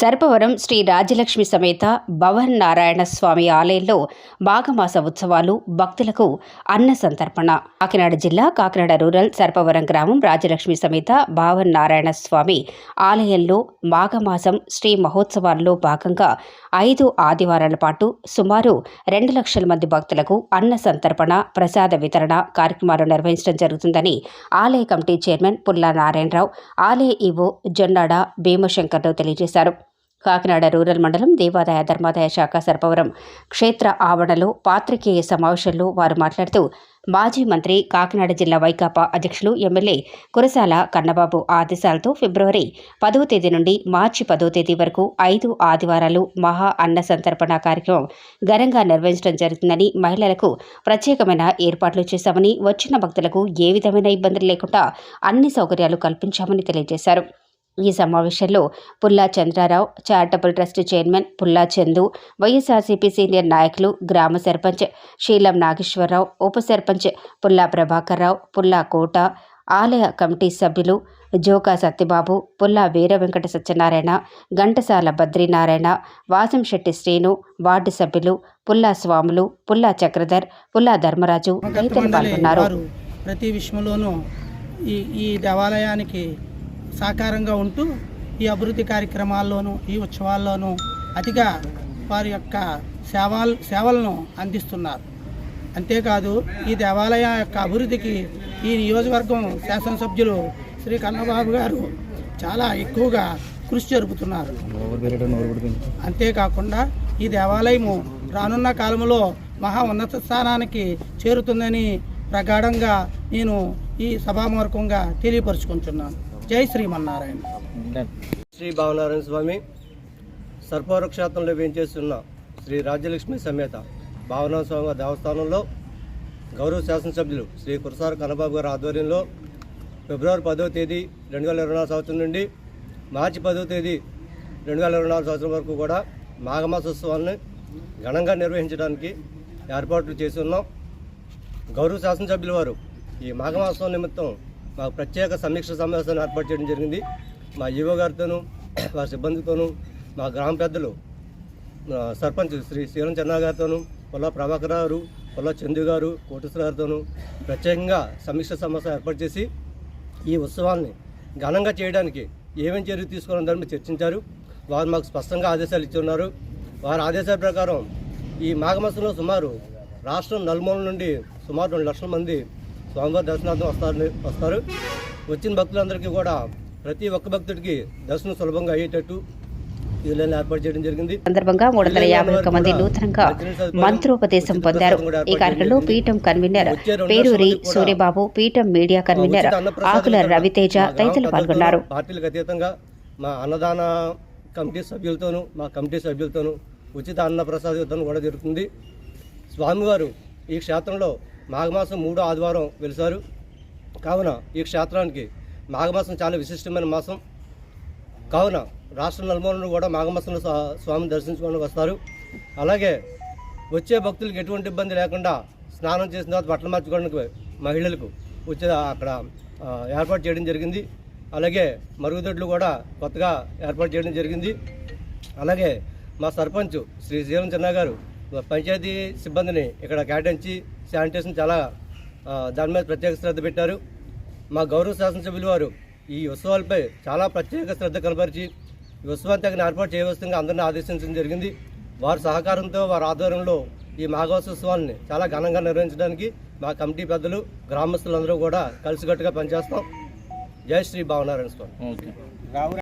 సర్పవరం శ్రీ రాజలక్ష్మి సమేత భవన్ నారాయణ స్వామి ఆలయంలో మాఘమాస ఉత్సవాలు భక్తులకు అన్న సంతర్పణ. కాకినాడ జిల్లా కాకినాడ రూరల్ సర్పవరం గ్రామం రాజలక్ష్మి సమేత భావన్ నారాయణ స్వామి ఆలయంలో మాఘమాసం శ్రీ మహోత్సవాల్లో భాగంగా ఐదు ఆదివారాల పాటు సుమారు రెండు లక్షల మంది భక్తులకు అన్న సంతర్పణ ప్రసాద వితరణ కార్యక్రమాలు నిర్వహించడం జరుగుతుందని ఆలయ కమిటీ చైర్మన్ పుల్లా నారాయణరావు ఆలయ ఈవో జొన్నాడ భీమశంకర్రావు తెలియజేశారు. కాకినాడ రూరల్ మండలం దేవాదాయ ధర్మాదాయ శాఖ సర్పవరం క్షేత్ర ఆవరణలో పాత్రికేయ సమావేశంలో వారు మాట్లాడుతూ మాజీ మంత్రి కాకినాడ జిల్లా వైకాపా అధ్యక్షులు ఎమ్మెల్యే కురసాల కన్నబాబు ఆదేశాలతో ఫిబ్రవరి పదవ తేదీ నుండి మార్చి పదో తేదీ వరకు ఐదు ఆదివారాలు మహా అన్న సంతర్పణ కార్యక్రమం ఘనంగా నిర్వహించడం జరుగుతుందని మహిళలకు ప్రత్యేకమైన ఏర్పాట్లు చేశామని వచ్చిన భక్తులకు ఏ విధమైన ఇబ్బందులు లేకుండా అన్ని సౌకర్యాలు కల్పించామని తెలియజేశారు. ఈ సమావేశంలో పుల్లా చంద్రారావు చారిటబుల్ ట్రస్ట్ చైర్మన్ పుల్లా చందు వైఎస్ఆర్సీపీ సీనియర్ నాయకులు గ్రామ సర్పంచ్ శీలం నాగేశ్వరరావు ఉప సర్పంచ్ పుల్లా ప్రభాకర్ రావు పుల్లా కోట ఆలయ కమిటీ సభ్యులు జోకా సత్యబాబు పుల్లా వీర వెంకట సత్యనారాయణ ఘంటసాల బద్రీనారాయణ వాసంశెట్టి శ్రీను వార్డు సభ్యులు పుల్లా స్వాములు పుల్లా చక్రధర్ పుల్లా ధర్మరాజు తదితరులు పాల్గొన్నారు. ప్రతి విషయంలోనూ ఈ ఈ దేవాలయానికి సాకారంగా ఉంటూ ఈ అభివృద్ధి కార్యక్రమాల్లోనూ ఈ ఉత్సవాల్లోనూ అతిగా వారి యొక్క సేవల్ సేవలను అందిస్తున్నారు. అంతేకాదు ఈ దేవాలయ యొక్క అభివృద్ధికి ఈ నియోజకవర్గం శాసనసభ్యులు శ్రీ కన్నబాబు గారు చాలా ఎక్కువగా కృషి జరుపుతున్నారు. అంతేకాకుండా ఈ దేవాలయము రానున్న కాలంలో మహా ఉన్నత స్థానానికి చేరుతుందని ప్రగాఢంగా నేను ఈ సభామూర్ఖంగా తెలియపరుచుకుంటున్నాను. జై శ్రీమన్నారాయణ. శ్రీ భావనారాయణ స్వామి సర్పవర క్షేత్రంలో వేయించేస్తున్న శ్రీ రాజ్యలక్ష్మి సమేత భావనారాయణ స్వామి దేవస్థానంలో గౌరవ శాసనసభ్యులు శ్రీ కురసార కన్నబాబు గారి ఆధ్వర్యంలో ఫిబ్రవరి పదవ తేదీ రెండు వేల ఇరవై నాలుగు సంవత్సరం నుండి మార్చి పదవ తేదీ రెండు వేల ఇరవై నాలుగు సంవత్సరం వరకు కూడా మాఘమాసోత్సవాన్ని ఘనంగా నిర్వహించడానికి ఏర్పాట్లు చేసి ఉన్నాం. గౌరవ శాసనసభ్యుల వారు ఈ మాఘమాసం నిమిత్తం మాకు ప్రత్యేక సమీక్ష సమావేశాన్ని ఏర్పాటు చేయడం జరిగింది. మా ఈవో గారితోనూ వారి సిబ్బందితోనూ మా గ్రామ పెద్దలు సర్పంచ్ శ్రీ శ్రీరం చెన్నా గారితోనూ పొల్ల ప్రభాకర్ గారు పొల్ల చందు గారు కోటేశ్వర గారితోనూ ప్రత్యేకంగా సమీక్ష సమావేశం ఏర్పాటు చేసి ఈ ఉత్సవాల్ని ఘనంగా చేయడానికి ఏమేమి చర్యలు తీసుకోవాలని దాని చర్చించారు. వారు మాకు స్పష్టంగా ఆదేశాలు ఇచ్చి ఉన్నారు. వారి ఆదేశాల ప్రకారం ఈ మాఘమాసంలో సుమారు రాష్ట్రం నలుమూల నుండి సుమారు రెండు లక్షల మంది స్వామివారి దర్శనార్థం వస్తారు వస్తారు. వచ్చిన భక్తులందరికీ కూడా ప్రతి ఒక్క భక్తుడికి దర్శనం సులభంగా అయ్యేటట్టు సందర్భంగా మూడు వందల యాభై ఒక్క మంది నూతనంగా మంత్రోపదేశం పొందారు. ఈ కార్యక్రమంలో పీఠం కన్వీనర్ పేరూరి సూర్యబాబు పీఠం మీడియా కన్వీనర్ ఆకుల రవితేజ తదితరులు పాల్గొన్నారు. పార్టీలకు అతీతంగా మా అన్నదాన కమిటీ సభ్యులతోనూ మా కమిటీ సభ్యులతోనూ ఉచిత అన్న ప్రసాద యుద్ధం కూడా జరుగుతుంది. స్వామివారు ఈ క్షేత్రంలో మాఘమాసం మూడో ఆదివారం వెలిసారు. కావున ఈ క్షేత్రానికి మాఘమాసం చాలా విశిష్టమైన మాసం. కావున రాష్ట్ర నలుమూలను కూడా మాఘమాసంలో స్వామిని దర్శించుకోవడానికి వస్తారు. అలాగే వచ్చే భక్తులకు ఎటువంటి ఇబ్బంది లేకుండా స్నానం చేసిన తర్వాత బట్టలు మార్చుకోవడానికి మహిళలకు వచ్చే అక్కడ ఏర్పాటు చేయడం జరిగింది. అలాగే మరుగుదొడ్లు కూడా కొత్తగా ఏర్పాటు చేయడం జరిగింది. అలాగే మా సర్పంచ్ శ్రీ జీవన్ చిన్న గారు పంచాయతీ సిబ్బందిని ఇక్కడ కేటాయించి శానిటేషన్ చాలా దాని మీద ప్రత్యేక శ్రద్ధ పెట్టారు. మా గౌరవ శాసనసభ్యులు వారు ఈ ఉత్సవాలపై చాలా ప్రత్యేక శ్రద్ధ కనబరిచి ఈ ఉత్సవాన్ని తగిన ఏర్పాటు చేయవలసిందిగా అందరినీ ఆదేశించడం జరిగింది. వారి సహకారంతో వారి ఆధ్వర్యంలో ఈ మాఘోత్సవాన్ని చాలా ఘనంగా నిర్వహించడానికి మా కమిటీ పెద్దలు గ్రామస్తులందరూ కూడా కలిసికట్టుగా పనిచేస్తాం. జై శ్రీ భావనారాయణ స్వామి.